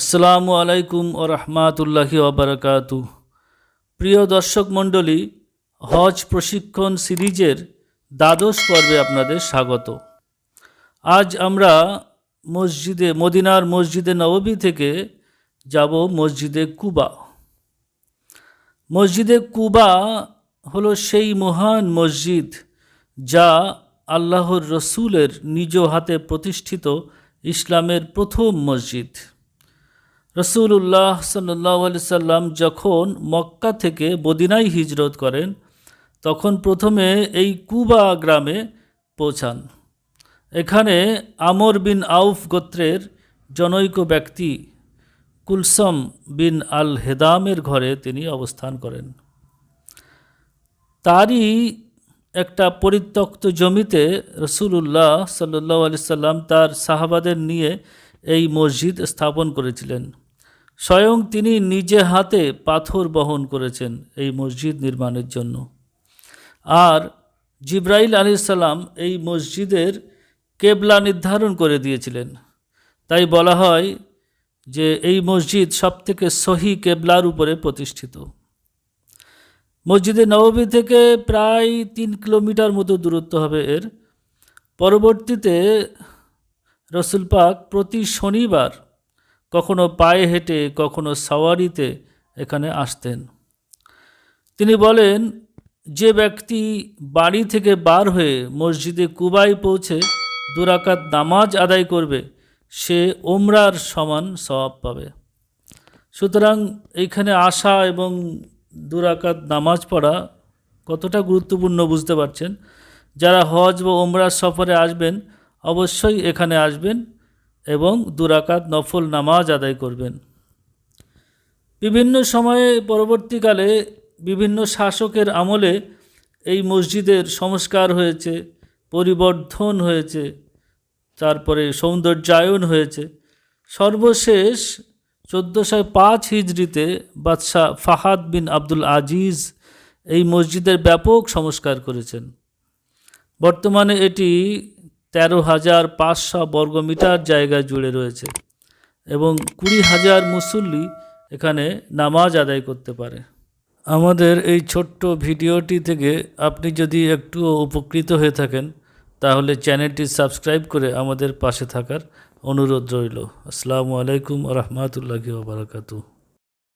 আসসালামু আলাইকুম ও রহমাতুল্লাহি ওবরাকাতু প্রিয় দর্শক মণ্ডলী, হজ প্রশিক্ষণ সিরিজের দ্বাদশ পর্বে আপনাদের স্বাগত। আজ আমরা মসজিদে, মদিনার মসজিদে নববী থেকে যাব মসজিদে কুবা। মসজিদে কুবা হলো সেই মহান মসজিদ যা আল্লাহর রসুলের নিজ হাতে প্রতিষ্ঠিত ইসলামের প্রথম মসজিদ। রসুল্লাহ সাল্লাহ সাল্লাম যখন মক্কা থেকে মদিনায় হিজরত করেন, তখন প্রথমে এই কুবা গ্রামে পৌঁছান। এখানে আমর বিন আউফ গোত্রের জনৈক ব্যক্তি কুলসম বিন আল হেদামের ঘরে তিনি অবস্থান করেন। তারই একটা পরিত্যক্ত জমিতে রসুল্লাহ সাল্লাহ আলি সাল্লাম তার সাহাবাদের নিয়ে এই মসজিদ স্থাপন করেছিলেন। স্বয়ং তিনি নিজে হাতে পাথর বহন করেছেন এই মসজিদ নির্মাণের জন্য। আর জিব্রাইল আলী সাল্লাম এই মসজিদের কেবলা নির্ধারণ করে দিয়েছিলেন। তাই বলা হয় যে এই মসজিদ সবথেকে সহি কেবলার উপরে প্রতিষ্ঠিত। মসজিদে নববী থেকে প্রায় তিন কিলোমিটার মতো দূরত্ব হবে এর। পরবর্তীতে রসুল পাক প্রতি শনিবার কখনো পায়ে হেঁটে, কখনো সাওয়ারিতে এখানে আসতেন। তিনি বলেন, যে ব্যক্তি বাড়ি থেকে বার হয়ে মসজিদে কুবাই পৌঁছে দুরাকাত নামাজ আদায় করবে, সে ওমরার সমান সওয়াব পাবে। সুতরাং এইখানে আসা এবং দুরাকাত নামাজ পড়া কতটা গুরুত্বপূর্ণ বুঝতে পারছেন? যারা হজ বা ওমরার সফরে আসবেন, অবশ্যই এখানে আসবেন। এবং দুরাকাত নফল নামাজ আদায় করবেন। বিভিন্ন সময়ে পরবর্তীকালে বিভিন্ন শাসকের আমলে এই মসজিদের সংস্কার হয়েছে, পরিবর্ধন হয়েছে, তারপরে সৌন্দর্যায়ন হয়েছে। সর্বশেষ চোদ্দোশো পাঁচ হিজড়িতে বাদশাহ ফাহাদ বিন আব্দুল আজিজ এই মসজিদের ব্যাপক সংস্কার করেছেন। বর্তমানে এটি তেরো হাজার পাঁচশো বর্গমিটার জায়গা জুড়ে রয়েছে এবং কুড়ি হাজার মুসল্লি এখানে নামাজ আদায় করতে পারে। আমাদের এই ছোট্ট ভিডিওটি থেকে আপনি যদি একটু উপকৃত হয়ে থাকেন, তাহলে চ্যানেলটি সাবস্ক্রাইব করে আমাদের পাশে থাকার অনুরোধ রইল। আসসালামু আলাইকুম রহমতুল্লাহি বারাকাতু